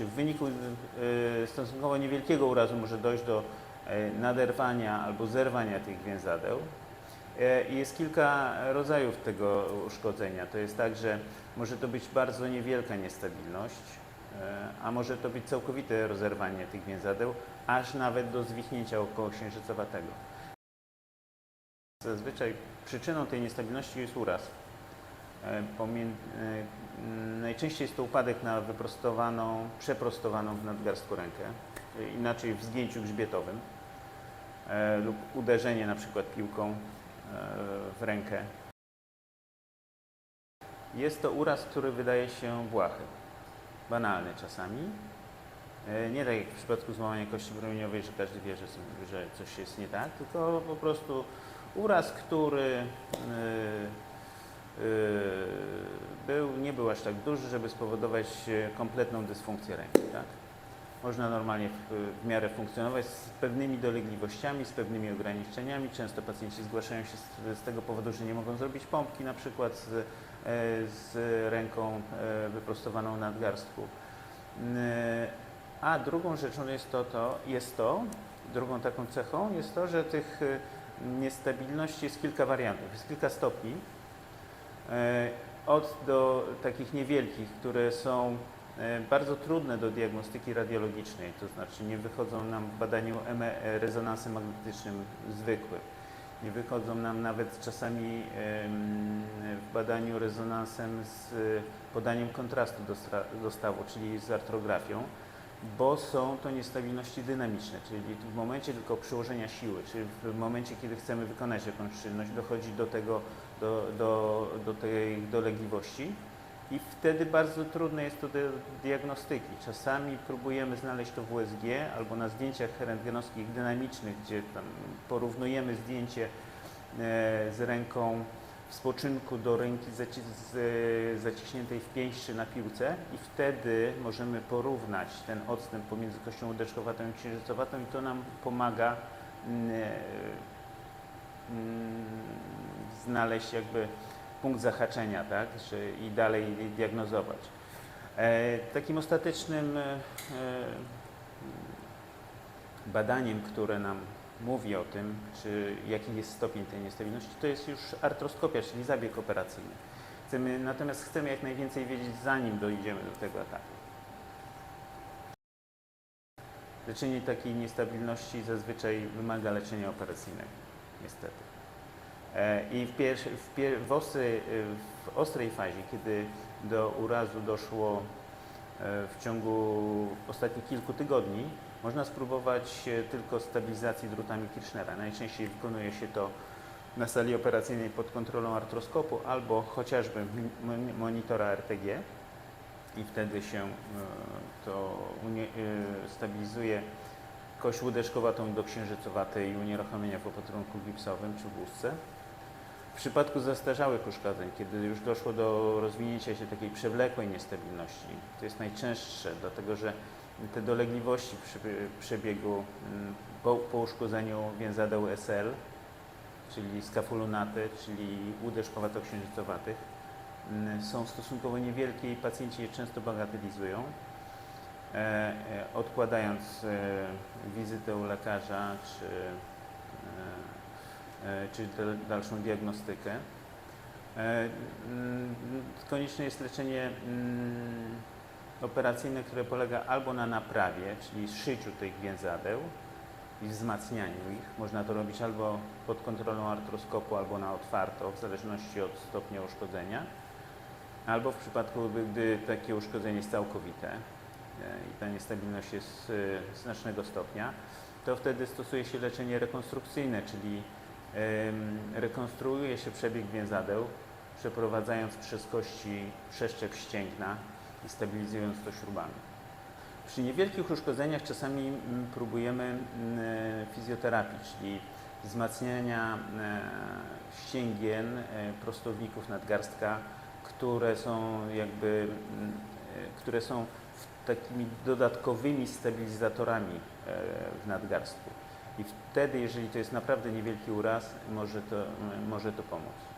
W wyniku y, stosunkowo niewielkiego urazu może dojść do y, naderwania albo zerwania tych więzadeł. Y, I jest kilka rodzajów tego uszkodzenia. To jest tak, że może to być bardzo niewielka niestabilność, y, a może to być całkowite rozerwanie tych więzadeł, aż nawet do zwichnięcia okołoksiężycowatego. Zazwyczaj przyczyną tej niestabilności jest uraz. E, e, m, Najczęściej jest to upadek na wyprostowaną, przeprostowaną w nadgarstku rękę, e, inaczej w zgięciu grzbietowym lub uderzenie na przykład piłką w rękę. Jest to uraz, który wydaje się błahy, banalny czasami. Nie tak jak w przypadku złamania kości promieniowej, że każdy wie, że, coś jest nie tak, tylko po prostu uraz, który był, nie był aż tak duży, żeby spowodować e, kompletną dysfunkcję ręki. Tak? Można normalnie w, w miarę funkcjonować z pewnymi dolegliwościami, z pewnymi ograniczeniami. Często pacjenci zgłaszają się z, z tego powodu, że nie mogą zrobić pompki na przykład z, e, z ręką e, wyprostowaną na nadgarstku. Yy, A drugą rzeczą jest to, to, jest to, drugą taką cechą jest to, że tych niestabilności jest kilka wariantów, jest kilka stopni. E, od do takich niewielkich, które są e, bardzo trudne do diagnostyki radiologicznej, to znaczy nie wychodzą nam w badaniu ME rezonansem magnetycznym zwykłym, nie wychodzą nam nawet czasami w badaniu rezonansem z e, podaniem kontrastu do stawu, czyli z artrografią, bo są to niestabilności dynamiczne, czyli w momencie tylko przyłożenia siły, czyli w momencie, kiedy chcemy wykonać jakąś czynność, dochodzi do tego, do, do, do tej dolegliwości i wtedy bardzo trudne jest to do diagnostyki. Czasami próbujemy znaleźć to w USG albo na zdjęciach rentgenowskich dynamicznych, gdzie tam porównujemy zdjęcie e, z ręką w spoczynku do ręki zaciśniętej w pięści na piłce i wtedy możemy porównać ten odstęp pomiędzy kością łydeczkowatą i księżycowatą i to nam pomaga mm, e, mm, znaleźć jakby punkt zahaczenia, tak, i dalej diagnozować. E, takim ostatecznym e, badaniem, które nam mówi o tym, czy jaki jest stopień tej niestabilności, to jest już artroskopia, czyli zabieg operacyjny. Chcemy, natomiast chcemy jak najwięcej wiedzieć, zanim dojdziemy do tego etapu. Leczenie takiej niestabilności zazwyczaj wymaga leczenia operacyjnego, niestety. E, I w, pierwszy, w, pier, w, w ostrej fazie, kiedy do urazu doszło e, w ciągu ostatnich kilku tygodni, można spróbować e, tylko stabilizacji drutami Kirchnera. Najczęściej wykonuje się to na sali operacyjnej pod kontrolą artroskopu albo chociażby monitora RTG i wtedy się e, to e, stabilizuje kość łódeczkowatą do księżycowatej i unieruchomienia w opatrunku gipsowym czy w. W przypadku zastarzałych uszkodzeń, kiedy już doszło do rozwinięcia się takiej przewlekłej niestabilności, to jest najczęstsze, dlatego że te dolegliwości przy przebiegu mm, po, po uszkodzeniu więzadeł SL, czyli skafulunaty, czyli łódeczkowato-księżycowatych, mm, są stosunkowo niewielkie i pacjenci je często bagatelizują, e, e, odkładając e, wizytę u lekarza czy, czy dal- dalszą diagnostykę. Mm, Konieczne jest leczenie operacyjne, które polega albo na naprawie, czyli szyciu tych więzadeł i wzmacnianiu ich. Można to robić albo pod kontrolą artroskopu, albo na otwarto, w zależności od stopnia uszkodzenia, albo w przypadku, gdy- takie uszkodzenie jest całkowite e, i ta niestabilność jest e, znacznego stopnia, to wtedy stosuje się leczenie rekonstrukcyjne, czyli rekonstruuje się przebieg więzadeł, przeprowadzając przez kości przeszczep ścięgna stabilizując to śrubami. Przy niewielkich uszkodzeniach czasami mm, próbujemy mm, fizjoterapii, czyli wzmacniania e, ścięgien, e, prostowników nadgarstka, które są jakby, mm, e, które są takimi dodatkowymi stabilizatorami e, w nadgarstku. I wtedy, jeżeli to jest naprawdę niewielki uraz, może to, może to pomóc.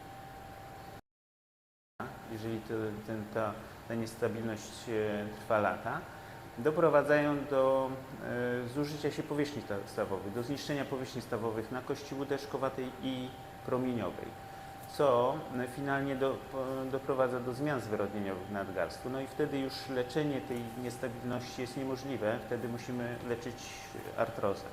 Jeżeli to, ten, ta, ta niestabilność e, trwa lata, doprowadzają do e, zużycia się powierzchni sta- stawowych, do zniszczenia powierzchni stawowych na kości łódeczkowatej i promieniowej, co e, finalnie do, doprowadza do zmian zwyrodnieniowych nadgarstku. No i wtedy już leczenie tej niestabilności jest niemożliwe, wtedy musimy leczyć artrozę.